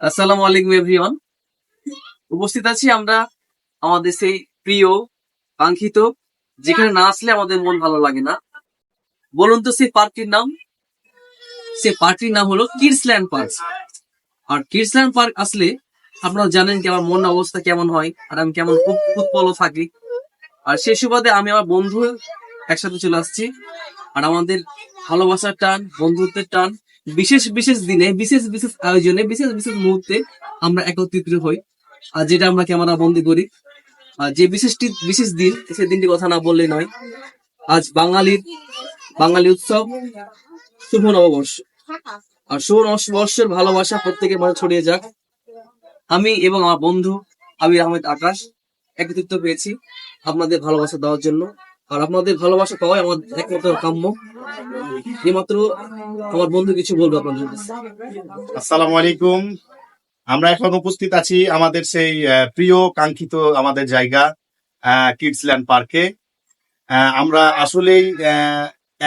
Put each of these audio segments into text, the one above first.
আসসালামু আলাইকুম এভরিওয়ান উপস্থিত আছি আমরা আমাদের সেই প্রিয়, কাঙ্ক্ষিত, যেখানে না আসলে আমাদের মন ভালো লাগে না। বলুন তো, সেই পার্কটির নাম? সেই পার্কটির নাম হলো কিডসল্যান্ড পার্ক। আর কিডসল্যান্ড পার্ক আসলে আপনারা জানেন কি, আমার মন অবস্থা কেমন হয়, আর আমি কেমন উৎপল থাকি। আর সেই সুবাদে আমি আমার বন্ধু একসাথে চলে আসছি। আর আমাদের ভালোবাসার টান, বন্ধুত্বের টান, বিশেষ বিশেষ দিনে, বিশেষ বিশেষ আয়োজনে, বিশেষ বিশেষ মুহূর্তে আমরা একত্রিত হই। আর যেটা আমরা ক্যামেরা বন্দি করি। আর যে বিশেষটি, বিশেষ দিন সেই দিনটি কথা না বললে নয়। আজ বাঙালির, বাঙালি উৎসব, শুভ নববর্ষ। আর শুভ নববর্ষের ভালোবাসা প্রত্যেকের মাঝে ছড়িয়ে যাক। আমি এবং আমার বন্ধু আবির আহমেদ আকাশ একত্রিত পেয়েছি আপনাদের ভালোবাসা দেওয়ার জন্য। আর আপনাদের ভালোবাসা পাওয়াই আমার একমাত্র কাম্য। এইমাত্র আমার বন্ধু কিছু বলব আপনাদের। আসসালামু আলাইকুম। আমরা এখন উপস্থিত আছি আমাদের সেই প্রিয়, কাঙ্ক্ষিত আমাদের জায়গা কিডসল্যান্ড পার্কে। আমরা আসলেই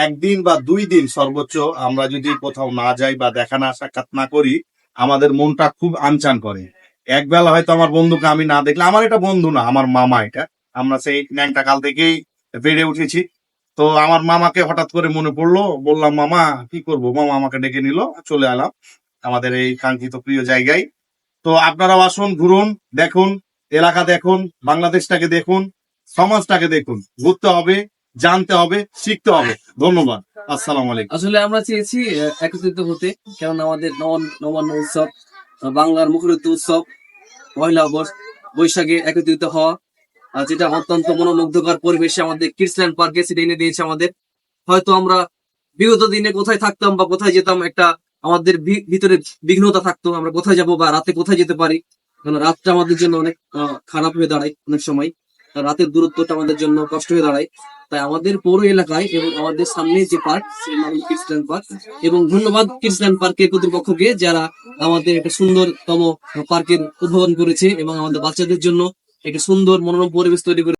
একদিন বা দুই দিন সর্বোচ্চ আমরা যদি কোথাও না যাই বা দেখা না, সাক্ষাৎ না করি, আমাদের মনটা খুব আনচান করে। একবেলা হয়তো আমার বন্ধুকে আমি না দেখলে, আমার এটা বন্ধু না, আমার মামা এটা। আমরা সেই ন্যাংটা কাল থেকেই বেড়ে উঠেছি। তো আমার মামাকে হঠাৎ করে মনে পড়ল, বললাম, মামা, কি করব? মামা আমাকে ডেকে নিল, চলে এলাম আমাদের এই কাঙ্ক্ষিত প্রিয় জায়গায়। তো আপনারাও আসুন, ঘুরুন, দেখুন, এলাকা দেখুন, বাংলাদেশটাকে দেখুন, সমাজটাকে দেখুন। ঘুরতে হবে, জানতে হবে, শিখতে হবে। ধন্যবাদ। আসসালাম আলাইকুম। আসলে আমরা চেয়েছি একত্রিত হতে কারণ আমাদের নবান্ন উৎসব, বাংলার মুখরিত উৎসব, পয়লা বর্ষ বৈশাখে একত্রিত হওয়া। যেটা অত্যন্ত মনোমুগ্ধকর পরিবেশে আমাদের কিডসল্যান্ড পার্কে সেটা এনে দিয়েছে আমাদের। হয়তো আমরা বিগত দিনে কোথায় থাকতাম বা কোথায় যেতাম একটা আমাদের ভিতরে বিঘ্নতা থাকতো, আমরা কোথায় যাব বা রাতে কোথায় যেতে পারি। কারণ রাতটা আমাদের জন্য অনেক খারাপ হয়ে দাঁড়ায় অনেক সময়। রাতের দূরত্বটা আমাদের জন্য কষ্ট হয়ে দাঁড়ায়। তাই আমাদের পৌর এলাকায় এবং আমাদের সামনে যে পার্ক, সেই পার্ক। এবং ধন্যবাদ কিডসল্যান্ড পার্কের কর্তৃপক্ষকে যারা আমাদের একটা সুন্দরতম পার্কের উদ্ভাবন করেছে এবং আমাদের বাচ্চাদের জন্য একটা সুন্দর মনোরম পরিবেশ তৈরি করে